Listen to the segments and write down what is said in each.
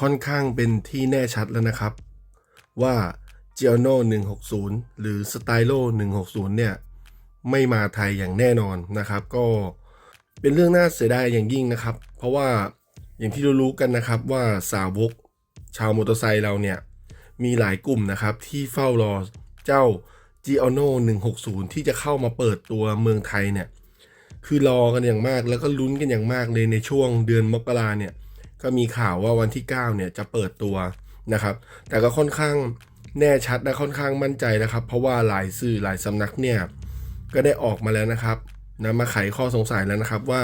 ค่อนข้างเป็นที่แน่ชัดแล้วนะครับ ว่า g i o n o 160 หรือ Stylo 160 เนี่ย ไม่มาไทยอย่างแน่นอนนะครับ ก็เป็นเรื่องน่าเสียดายอย่างยิ่งนะครับ เพราะว่าอย่างที่รู้ๆกันนะครับว่าสาวกชาวมอเตอร์ไซค์เราเนี่ย มีหลายกลุ่มนะครับ ที่เฝ้ารอเจ้า g i o n o 160 ที่จะเข้ามาเปิดตัวเมืองไทยเนี่ย คือรอกันอย่างมากแล้วก็ลุ้นกันอย่างมากเลยในช่วงเดือนมกราเนี่ย ก็มีข่าวว่าวันที่ 9 เนี่ยจะเปิดตัวนะครับ แต่ก็ค่อนข้างแน่ชัดและค่อนข้างมั่นใจนะครับ เพราะว่าหลายสื่อหลายสำนักเนี่ยก็ได้ออกมาแล้วนะครับนะมาไขข้อสงสัยแล้วนะครับว่า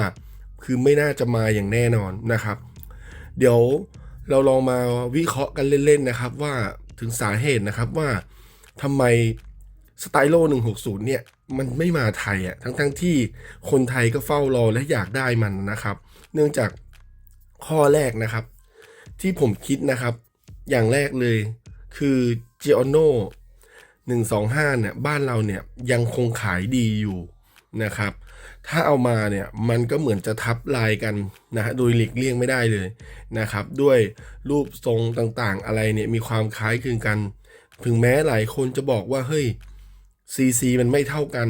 คือไม่น่าจะมาอย่างแน่นอนนะครับ เดี๋ยวเราลองมาวิเคราะห์กันเล่นๆนะครับ ว่าถึงสาเหตุนะครับว่าทำไมสไตโล160 เนี่ย มันไม่มาไทยอะ่ะทั้งๆที่คนไทยก็เฝ้ารอและอยากได้มันนะครับ เนื่องจาก ข้อแรกนะครับ ที่ผมคิดนะครับ อย่างแรกเลยคือ g i o n o 125เนี่ยบ้านเราเนี่ยยังคงขายดีอยู่นะครับ ถ้าเอามาเนี่ยมันก็เหมือนจะทับลายกันนะฮะโดยหลีกเลี่ยงไม่ได้เลยนะครับ ด้วยรูปทรงต่างๆ อะไรเนี่ยมีความคล้ายคลึงกัน ถึงแม้หลายคนจะบอกว่าเฮ้ย CC มันไม่เท่ากัน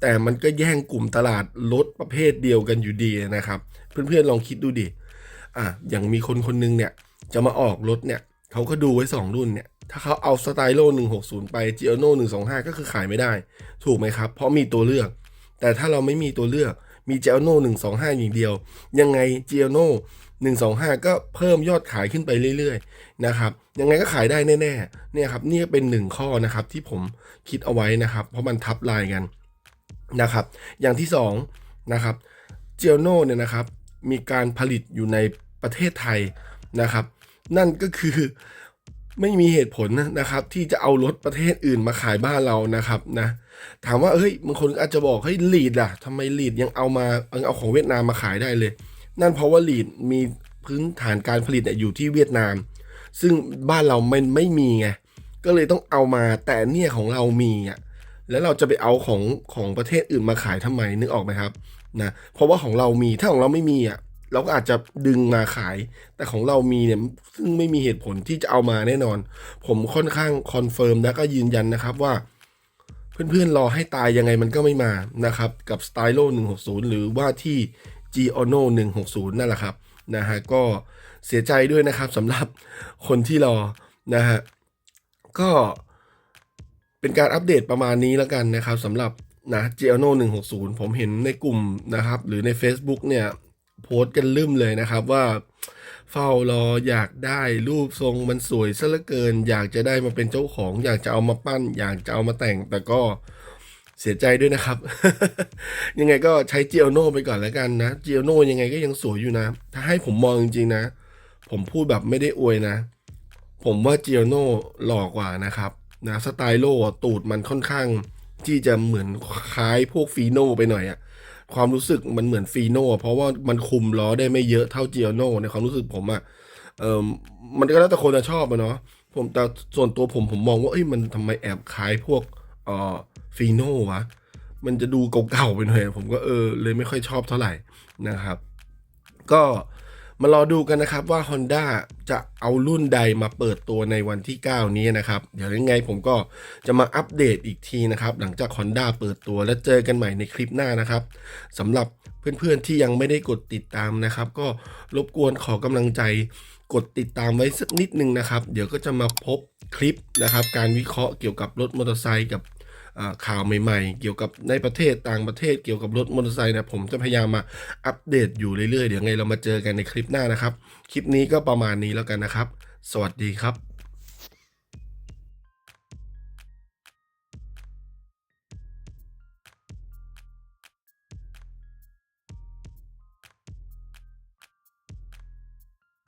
แต่มันก็แย่งกลุ่มตลาดรถประเภทเดียวกันอยู่ดีนะครับ เพื่อนๆลองคิดดูดิ อะอย่างมีคนคนหนึงเนี่ย จะมาออกรถเนี่ยเขาก็ดูไว้ 2 รุ่นเนี่ย ถ้าเขาเอาสไตโล160 ไป g i o n o 125 ก็คือขายไม่ได้ ถูกไหมครับ เพราะมีตัวเลือก แต่ถ้าเราไม่มีตัวเลือกมี g i o n o 125 อย่างเดียว ยังไง g i o n o 125 ก็เพิ่มยอดขายขึ้นไปเรื่อยๆนะครับยังไงก็ขายได้แน่ๆเนี่ยครับนี่เป็นหนึ่งข้อนะครับที่ผมคิดเอาไว้นะครับ เพราะมันทับลายกันนะครับ อย่างที่สองนะครับเจลโน่เนี่ยนะครับมีการผลิตอยู่ใน ประเทศไทยนะครับ นั่นก็คือไม่มีเหตุผลนะครับ ที่จะเอารถประเทศอื่นมาขายบ้านเรานะครับนะถามว่าเฮ้ยบางคนอาจจะบอกเฮ้ยลีดล่ะทำไมลีดยังเอามาเอาของเวียดนามมาขายได้เลย นั่นเพราะว่าลีดมีพื้นฐานการผลิตอยู่ที่เวียดนาม ซึ่งบ้านเราไม่ไม่มีไงก็เลยต้องเอามาแต่เนี่ยของเรามีอะแล้วเราจะไปเอาของของประเทศอื่นมาขายทำไมนึกออกไหมครับนะเพราะว่าของเรามีถ้าของเราไม่มีอะ เราก็อาจจะดึงมาขาย แต่ของเรามีเนี่ยซึ่งไม่มีเหตุผลที่จะเอามาแน่นอน ผมค่อนข้างคอนเฟิร์มและก็ยืนยันนะครับว่า เพื่อนๆรอให้ตายยังไงมันก็ไม่มานะครับ กับ s t y l o 160 หรือว่าที่ g o n o 160 นั่นแหละครับนะฮะก็เสียใจด้วยนะครับสำหรับคนที่รอนะฮะก็เป็นการอัปเดตประมาณนี้แล้วกันนะครับสำหรับนะ g i o n o 160 ผมเห็นในกลุ่มนะครับ หรือใน Facebook เนี่ย โพสต์กันลืมเลยนะครับว่าเฝ้ารออยากได้รูปทรงมันสวยซะเหลือเกิน อยากจะได้มาเป็นเจ้าของ อยากจะเอามาปั้น อยากจะเอามาแต่งแต่ก็เสียใจด้วยนะครับ ยังไงก็ใช้ g i o n o ไปก่อนแล้วกันนะ g i o n o ยังไงก็ยังสวยอยู่นะ ถ้าให้ผมมองจริงๆนะ ผมพูดแบบไม่ได้อวยนะ ผมว่า g i o n o หล่อกว่านะครับนะสไตล์โลตูดมันค่อนข้างที่จะเหมือนคล้ายพวกฟีโนไปหน่อยอะ ความรู้สึกมันเหมือนฟีโน่เพราะว่ามันคุมล้อได้ไม่เยอะเท่าเจียโน่ในความรู้สึกผมอะเออมันก็แล้วแต่คนจะชอบอะเนาะผมแต่ส่วนตัวผมผมมองว่าเอ้ยมันทำไมแอบคล้ายพวกเอ่อฟีโน่วะมันจะดูเก่าๆไปหน่อยผมก็เออเลยไม่ค่อยชอบเท่าไหร่นะครับ ก็ มารอดูกันนะครับว่า Honda จะเอารุ่นใดมาเปิดตัวในวันที่ 9 นี้นะครับ เดี๋ยวยังไงผมก็จะมาอัปเดตอีกทีนะครับ หลังจาก Honda เปิดตัวแล้วเจอกันใหม่ในคลิปหน้านะครับสำหรับเพื่อนๆที่ยังไม่ได้กดติดตามนะครับ ก็รบกวนขอกำลังใจกดติดตามไว้สักนิดนึงนะครับ เดี๋ยวก็จะมาพบคลิปนะครับ การวิเคราะห์เกี่ยวกับรถมอเตอร์ไซค์กับ ข่าวใหม่ๆ เกี่ยวกับในประเทศต่างประเทศเกี่ยวกับรถมอเตอร์ไซค์นะผมจะพยายามมาอัปเดตอยู่เรื่อยๆ เดี๋ยวไงเรามาเจอกันในคลิปหน้านะครับ คลิปนี้ก็ประมาณนี้แล้วกันนะครับ สวัสดีครับ